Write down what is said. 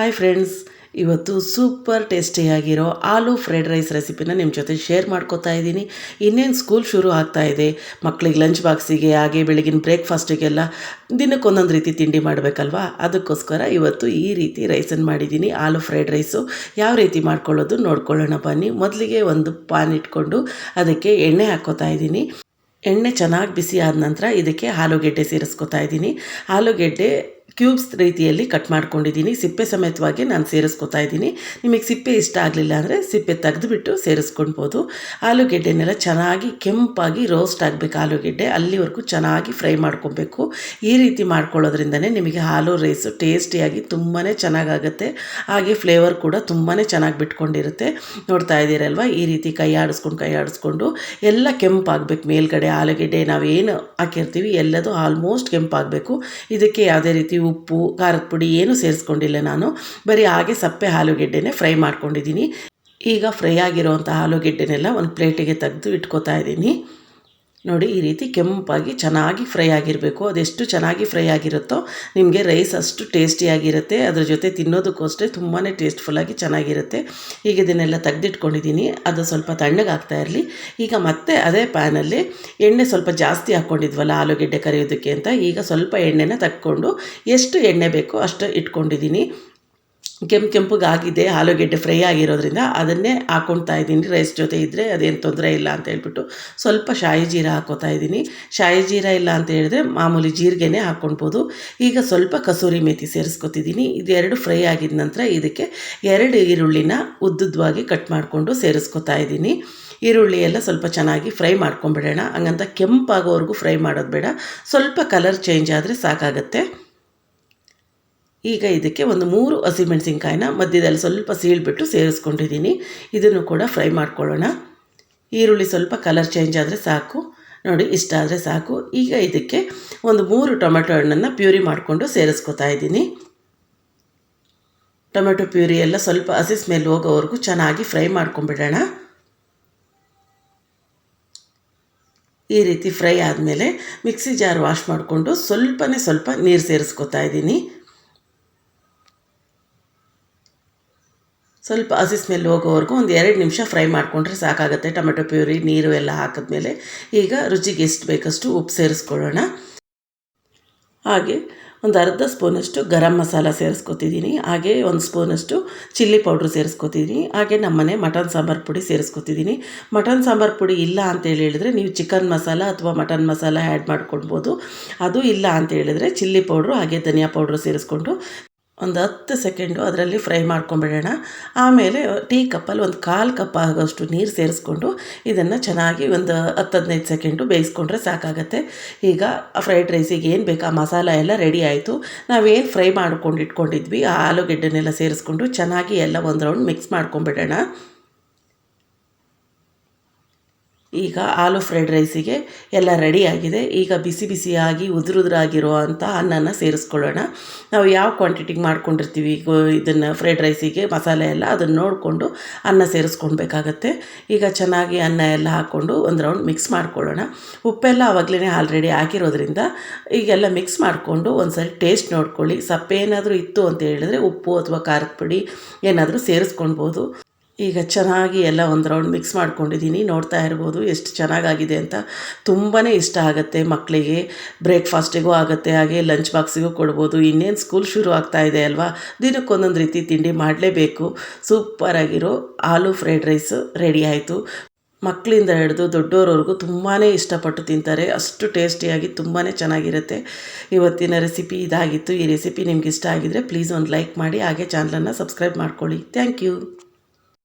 Hi friends ಇವತ್ತು super ಟೇಸ್ಟಿಯಾಗಿರೋ aloo fried rice ರೆಸಿಪಿನ ನಿಮ್ಮ ಜೊತೆ ಶೇರ್ ಮಾಡ್ಕೋತಾ ಇದ್ದೀನಿ. ಇನ್ನೇನು ಸ್ಕೂಲ್ ಶುರು ಆಗ್ತಾ ಇದೆ ಮಕ್ಕಳಿಗೆ ಲಂಚ್ ಬಾಕ್ಸಿಗೆ ಹಾಗೆ ಬೆಳಗಿನ ಬ್ರೇಕ್ಫಾಸ್ಟಿಗೆಲ್ಲ ದಿನಕ್ಕೊಂದೊಂದು ರೀತಿ ತಿಂಡಿ ಮಾಡಬೇಕಲ್ವಾ? ಅದಕ್ಕೋಸ್ಕರ ಇವತ್ತು ಈ ರೀತಿ ರೈಸನ್ನು ಮಾಡಿದ್ದೀನಿ. ಆಲೂ ಫ್ರೈಡ್ ರೈಸು ಯಾವ ರೀತಿ ಮಾಡ್ಕೊಳ್ಳೋದು ನೋಡ್ಕೊಳ್ಳೋಣ ಬನ್ನಿ. ಮೊದಲಿಗೆ ಒಂದು ಪಾನ್ ಇಟ್ಕೊಂಡು ಅದಕ್ಕೆ ಎಣ್ಣೆ ಹಾಕ್ಕೋತಾ ಇದ್ದೀನಿ. ಎಣ್ಣೆ ಚೆನ್ನಾಗಿ ಬಿಸಿ ಆದ ನಂತರ ಇದಕ್ಕೆ ಆಲೂಗೆಡ್ಡೆ ಸೇರಿಸ್ಕೊತಾ ಇದ್ದೀನಿ. ಆಲೂಗೆಡ್ಡೆ ಕ್ಯೂಬ್ಸ್ ರೀತಿಯಲ್ಲಿ ಕಟ್ ಮಾಡ್ಕೊಂಡಿದ್ದೀನಿ. ಸಿಪ್ಪೆ ಸಮೇತವಾಗಿ ನಾನು ಸೇರಿಸ್ಕೊತಾ ಇದ್ದೀನಿ. ನಿಮಗೆ ಸಿಪ್ಪೆ ಇಷ್ಟ ಆಗಲಿಲ್ಲ ಅಂದರೆ ಸಿಪ್ಪೆ ತೆಗೆದುಬಿಟ್ಟು ಸೇರಿಸ್ಕೊಳ್ಬೋದು. ಆಲೂಗೆಡ್ಡೆನೆಲ್ಲ ಚೆನ್ನಾಗಿ ಕೆಂಪಾಗಿ ರೋಸ್ಟ್ ಆಗಬೇಕು ಆಲೂಗೆಡ್ಡೆ. ಅಲ್ಲಿವರೆಗೂ ಚೆನ್ನಾಗಿ ಫ್ರೈ ಮಾಡ್ಕೊಬೇಕು. ಈ ರೀತಿ ಮಾಡ್ಕೊಳ್ಳೋದ್ರಿಂದನೇ ನಿಮಗೆ ಹಾಲು, ರೈಸು ಟೇಸ್ಟಿಯಾಗಿ ತುಂಬಾ ಚೆನ್ನಾಗಾಗುತ್ತೆ. ಹಾಗೆ ಫ್ಲೇವರ್ ಕೂಡ ತುಂಬಾ ಚೆನ್ನಾಗಿ ಬಿಟ್ಕೊಂಡಿರುತ್ತೆ. ನೋಡ್ತಾ ಇದ್ದೀರಲ್ವ? ಈ ರೀತಿ ಕೈ ಆಡಿಸ್ಕೊಂಡು ಕೈ ಆಡಿಸ್ಕೊಂಡು ಎಲ್ಲ ಕೆಂಪಾಗಬೇಕು. ಮೇಲ್ಗಡೆ ಆಲೂಗೆಡ್ಡೆ ನಾವೇನು ಹಾಕಿರ್ತೀವಿ ಎಲ್ಲದೂ ಆಲ್ಮೋಸ್ಟ್ ಕೆಂಪಾಗಬೇಕು. ಇದಕ್ಕೆ ಯಾವುದೇ ರೀತಿ ಉಪ್ಪು, ಖಾರದ ಪುಡಿ ಏನೂ ಸೇರಿಸ್ಕೊಂಡಿಲ್ಲ ನಾನು. ಬರೀ ಹಾಗೆ ಸಪ್ಪೆ ಆಲೂಗೆಡ್ಡೆನೇ ಫ್ರೈ ಮಾಡ್ಕೊಂಡಿದ್ದೀನಿ. ಈಗ ಫ್ರೈ ಆಗಿರೋವಂಥ ಆಲೂಗೆಡ್ಡೆನೆಲ್ಲ ಒಂದು ಪ್ಲೇಟಿಗೆ ತೆಗೆದು ಇಟ್ಕೋತಾ ಇದ್ದೀನಿ. ನೋಡಿ, ಈ ರೀತಿ ಕೆಂಪಾಗಿ ಚೆನ್ನಾಗಿ ಫ್ರೈ ಆಗಿರಬೇಕು. ಅದೆಷ್ಟು ಚೆನ್ನಾಗಿ ಫ್ರೈ ಆಗಿರುತ್ತೋ ನಿಮಗೆ ರೈಸ್ ಅಷ್ಟು ಟೇಸ್ಟಿಯಾಗಿರುತ್ತೆ ಅದ್ರ ಜೊತೆ ತಿನ್ನೋದಕ್ಕೂ ಅಷ್ಟೇ ತುಂಬಾ ಟೇಸ್ಟ್ಫುಲ್ಲಾಗಿ ಚೆನ್ನಾಗಿರುತ್ತೆ. ಈಗ ಇದನ್ನೆಲ್ಲ ತೆಗೆದಿಟ್ಕೊಂಡಿದ್ದೀನಿ. ಅದು ಸ್ವಲ್ಪ ತಣ್ಣಗಾಗ್ತಾ ಇರಲಿ. ಈಗ ಮತ್ತೆ ಅದೇ ಪ್ಯಾನಲ್ಲಿ ಎಣ್ಣೆ ಸ್ವಲ್ಪ ಜಾಸ್ತಿ ಹಾಕ್ಕೊಂಡಿದ್ವಲ್ಲ, ಆಲೂಗೆಡ್ಡೆ ಕರಿಯೋದಕ್ಕೆ ಅಂತ, ಈಗ ಸ್ವಲ್ಪ ಎಣ್ಣೆನ ತಕ್ಕೊಂಡು ಎಷ್ಟು ಎಣ್ಣೆ ಬೇಕೋ ಅಷ್ಟು ಇಟ್ಕೊಂಡಿದ್ದೀನಿ. ಕೆಂಪು ಕೆಂಪಗಾಗಿದೆ ಆಲೂಗೆಡ್ಡೆ ಫ್ರೈ ಆಗಿರೋದ್ರಿಂದ ಅದನ್ನೇ ಹಾಕ್ಕೊಳ್ತಾ ಇದ್ದೀನಿ. ರೈಸ್ ಜೊತೆ ಇದ್ದರೆ ಅದೇನು ತೊಂದರೆ ಇಲ್ಲ ಅಂತ ಹೇಳ್ಬಿಟ್ಟು ಸ್ವಲ್ಪ ಶಾಯಿ ಜೀರ ಹಾಕೋತಾ ಇದ್ದೀನಿ. ಶಾಯಿ ಜೀರ ಇಲ್ಲ ಅಂತ ಹೇಳಿದ್ರೆ ಮಾಮೂಲಿ ಜೀರಿಗೆನೇ ಹಾಕ್ಕೊಳ್ಬೋದು ಈಗ ಸ್ವಲ್ಪ ಕಸೂರಿ ಮೇಥಿ ಸೇರಿಸ್ಕೊತಿದ್ದೀನಿ. ಇದೆರಡು ಫ್ರೈ ಆಗಿದ ನಂತರ ಇದಕ್ಕೆ ಎರಡು ಈರುಳ್ಳಿನ ಉದ್ದುದ್ದವಾಗಿ ಕಟ್ ಮಾಡಿಕೊಂಡು ಸೇರಿಸ್ಕೊತಾ ಇದ್ದೀನಿ. ಈರುಳ್ಳಿ ಎಲ್ಲ ಸ್ವಲ್ಪ ಚೆನ್ನಾಗಿ ಫ್ರೈ ಮಾಡ್ಕೊಂಬಿಡೋಣ. ಹಂಗಂತ ಕೆಂಪಾಗೋವರೆಗೂ ಫ್ರೈ ಮಾಡೋದು ಬೇಡ. ಸ್ವಲ್ಪ ಕಲರ್ ಚೇಂಜ್ ಆದರೆ ಸಾಕಾಗತ್ತೆ. ಈಗ ಇದಕ್ಕೆ ಒಂದು ಮೂರು ಹಸಿಮೆಣಸಿನ್ಕಾಯಿನ ಮಧ್ಯದಲ್ಲಿ ಸ್ವಲ್ಪ ಸೀಳ್ಬಿಟ್ಟು ಸೇರಿಸ್ಕೊಂಡಿದ್ದೀನಿ. ಇದನ್ನು ಕೂಡ ಫ್ರೈ ಮಾಡ್ಕೊಳ್ಳೋಣ. ಈರುಳ್ಳಿ ಸ್ವಲ್ಪ ಕಲರ್ ಚೇಂಜ್ ಆದರೆ ಸಾಕು. ನೋಡಿ, ಇಷ್ಟ ಆದರೆ ಸಾಕು. ಈಗ ಇದಕ್ಕೆ ಒಂದು ಮೂರು ಟೊಮೆಟೊ ಹಣ್ಣನ್ನು ಪ್ಯೂರಿ ಮಾಡಿಕೊಂಡು ಸೇರಿಸ್ಕೊತಾ ಇದ್ದೀನಿ. ಟೊಮೆಟೊ ಪ್ಯೂರಿ ಎಲ್ಲ ಸ್ವಲ್ಪ ಹಸಿ ಸ್ಮೆಲ್ ಹೋಗೋವರೆಗೂ ಚೆನ್ನಾಗಿ ಫ್ರೈ ಮಾಡ್ಕೊಂಬಿಡೋಣ ಈ ರೀತಿ ಫ್ರೈ ಆದಮೇಲೆ ಮಿಕ್ಸಿ ಜಾರ್ ವಾಶ್ ಮಾಡಿಕೊಂಡು ಸ್ವಲ್ಪನೇ ಸ್ವಲ್ಪ ನೀರು ಸೇರಿಸ್ಕೊತಾ ಇದ್ದೀನಿ. ಸ್ವಲ್ಪ ಹಸಿ ಸ್ಮೆಲ್ ಹೋಗೋವರೆಗೂ ಒಂದು ಎರಡು ನಿಮಿಷ ಫ್ರೈ ಮಾಡಿಕೊಂಡ್ರೆ ಸಾಕಾಗುತ್ತೆ. ಟೊಮೆಟೊ ಪ್ಯೂರಿ, ನೀರು ಎಲ್ಲ ಹಾಕಿದ್ಮೇಲೆ ಈಗ ರುಚಿಗೆ ಎಷ್ಟು ಬೇಕಷ್ಟು ಉಪ್ಪು ಸೇರಿಸ್ಕೊಳ್ಳೋಣ. ಹಾಗೆ ಒಂದು ಅರ್ಧ ಸ್ಪೂನಷ್ಟು ಗರಂ ಮಸಾಲ ಸೇರಿಸ್ಕೊತಿದ್ದೀನಿ. ಹಾಗೆ ಒಂದು ಸ್ಪೂನಷ್ಟು ಚಿಲ್ಲಿ ಪೌಡ್ರ್ ಸೇರಿಸ್ಕೊತಿದ್ದೀನಿ. ಹಾಗೆ ನಮ್ಮನೆ ಮಟನ್ ಸಾಂಬಾರು ಪುಡಿ ಸೇರಿಸ್ಕೊತಿದ್ದೀನಿ. ಮಟನ್ ಸಾಂಬಾರು ಪುಡಿ ಇಲ್ಲ ಅಂತೇಳಿ ಹೇಳಿದ್ರೆ ನೀವು ಚಿಕನ್ ಮಸಾಲ ಅಥವಾ ಮಟನ್ ಮಸಾಲ ಆ್ಯಡ್ ಮಾಡ್ಕೊಳ್ಬೋದು. ಅದು ಇಲ್ಲ ಅಂತ ಹೇಳಿದ್ರೆ ಚಿಲ್ಲಿ ಪೌಡ್ರು ಹಾಗೆ ಧನಿಯಾ ಪೌಡ್ರು ಸೇರಿಸ್ಕೊಂಡು ಒಂದು ಹತ್ತು ಸೆಕೆಂಡು ಅದರಲ್ಲಿ ಫ್ರೈ ಮಾಡ್ಕೊಂಬಿಡೋಣ. ಆಮೇಲೆ ಟೀ ಕಪ್ಪಲ್ಲಿ ಒಂದು ಕಾಲು ಕಪ್ ಆಗೋಷ್ಟು ನೀರು ಸೇರಿಸ್ಕೊಂಡು ಇದನ್ನು ಚೆನ್ನಾಗಿ ಒಂದು ಹತ್ತು ಹದಿನೈದು ಸೆಕೆಂಡು ಬೇಯಿಸ್ಕೊಂಡ್ರೆ ಸಾಕಾಗತ್ತೆ. ಈಗ ಫ್ರೈಡ್ ರೈಸಿಗೆ ಏನು ಬೇಕು, ಆ ಮಸಾಲ ಎಲ್ಲ ರೆಡಿ ಆಯಿತು. ನಾವೇನು ಫ್ರೈ ಮಾಡ್ಕೊಂಡು ಇಟ್ಕೊಂಡಿದ್ವಿ, ಆ ಆಲೂಗೆಡ್ಡೆನೆಲ್ಲ ಸೇರಿಸ್ಕೊಂಡು ಚೆನ್ನಾಗಿ ಎಲ್ಲ ಒಂದು ರೌಂಡ್ ಮಿಕ್ಸ್ ಮಾಡ್ಕೊಂಬಿಡೋಣ. ಈಗ ಆಲೂ ಫ್ರೈಡ್ ರೈಸಿಗೆ ಎಲ್ಲ ರೆಡಿಯಾಗಿದೆ ಈಗ ಬಿಸಿ ಬಿಸಿಯಾಗಿ ಉದುರುದ್ರಾಗಿರೋ ಅಂಥ ಅನ್ನನ ಸೇರಿಸ್ಕೊಳ್ಳೋಣ. ನಾವು ಯಾವ ಕ್ವಾಂಟಿಟಿಗೆ ಮಾಡ್ಕೊಂಡಿರ್ತೀವಿ? ಇದನ್ನು ಫ್ರೈಡ್ ರೈಸಿಗೆ ಮಸಾಲೆ ಎಲ್ಲ ಅದನ್ನು ನೋಡಿಕೊಂಡು ಅನ್ನ ಸೇರಿಸ್ಕೊಳ್ಬೇಕಾಗತ್ತೆ. ಈಗ ಚೆನ್ನಾಗಿ ಅನ್ನ ಎಲ್ಲ ಹಾಕ್ಕೊಂಡು ಒಂದು ರೌಂಡ್ ಮಿಕ್ಸ್ ಮಾಡ್ಕೊಳ್ಳೋಣ. ಉಪ್ಪೆಲ್ಲ ಆವಾಗಲೇ ಆಲ್ರೆಡಿ ಹಾಕಿರೋದ್ರಿಂದ ಈಗೆಲ್ಲ ಮಿಕ್ಸ್ ಮಾಡಿಕೊಂಡು ಒಂದು ಟೇಸ್ಟ್ ನೋಡ್ಕೊಳ್ಳಿ. ಸಪ್ಪೇನಾದರೂ ಇತ್ತು ಅಂತ ಹೇಳಿದ್ರೆ ಉಪ್ಪು ಅಥವಾ ಖಾರದ ಪುಡಿ ಏನಾದರೂ ಸೇರಿಸ್ಕೊಳ್ಬೋದು. ಈಗ ಚೆನ್ನಾಗಿ ಎಲ್ಲ ಒಂದು ರೌಂಡ್ ಮಿಕ್ಸ್ ಮಾಡ್ಕೊಂಡಿದ್ದೀನಿ ನೋಡ್ತಾ ಇರ್ಬೋದು ಎಷ್ಟು ಚೆನ್ನಾಗಾಗಿದೆ ಅಂತ. ತುಂಬಾ ಇಷ್ಟ ಆಗುತ್ತೆ ಮಕ್ಕಳಿಗೆ ಬ್ರೇಕ್ಫಾಸ್ಟಿಗೂ ಆಗುತ್ತೆ, ಹಾಗೆ ಲಂಚ್ ಬಾಕ್ಸಿಗೂ ಕೊಡ್ಬೋದು. ಇನ್ನೇನು ಸ್ಕೂಲ್ ಶುರು ಆಗ್ತಾ ಇದೆ ಅಲ್ವಾ? ದಿನಕ್ಕೊಂದೊಂದು ರೀತಿ ತಿಂಡಿ ಮಾಡಲೇಬೇಕು. ಸೂಪರಾಗಿರೋ ಆಲೂ ಫ್ರೈಡ್ ರೈಸು ರೆಡಿ ಆಯಿತು. ಮಕ್ಕಳಿಂದ ಹಿಡಿದು ದೊಡ್ಡೋರವರೆಗೂ ತುಂಬಾ ಇಷ್ಟಪಟ್ಟು ತಿಂತಾರೆ. ಅಷ್ಟು ಟೇಸ್ಟಿಯಾಗಿ ತುಂಬಾ ಚೆನ್ನಾಗಿರುತ್ತೆ. ಇವತ್ತಿನ ರೆಸಿಪಿ ಇದಾಗಿತ್ತು. ಈ ರೆಸಿಪಿ ನಿಮ್ಗೆ ಇಷ್ಟ ಆಗಿದರೆ ಪ್ಲೀಸ್ ಒಂದು ಲೈಕ್ ಮಾಡಿ, ಹಾಗೆ ಚಾನಲನ್ನು ಸಬ್ಸ್ಕ್ರೈಬ್ ಮಾಡ್ಕೊಳ್ಳಿ. Thank you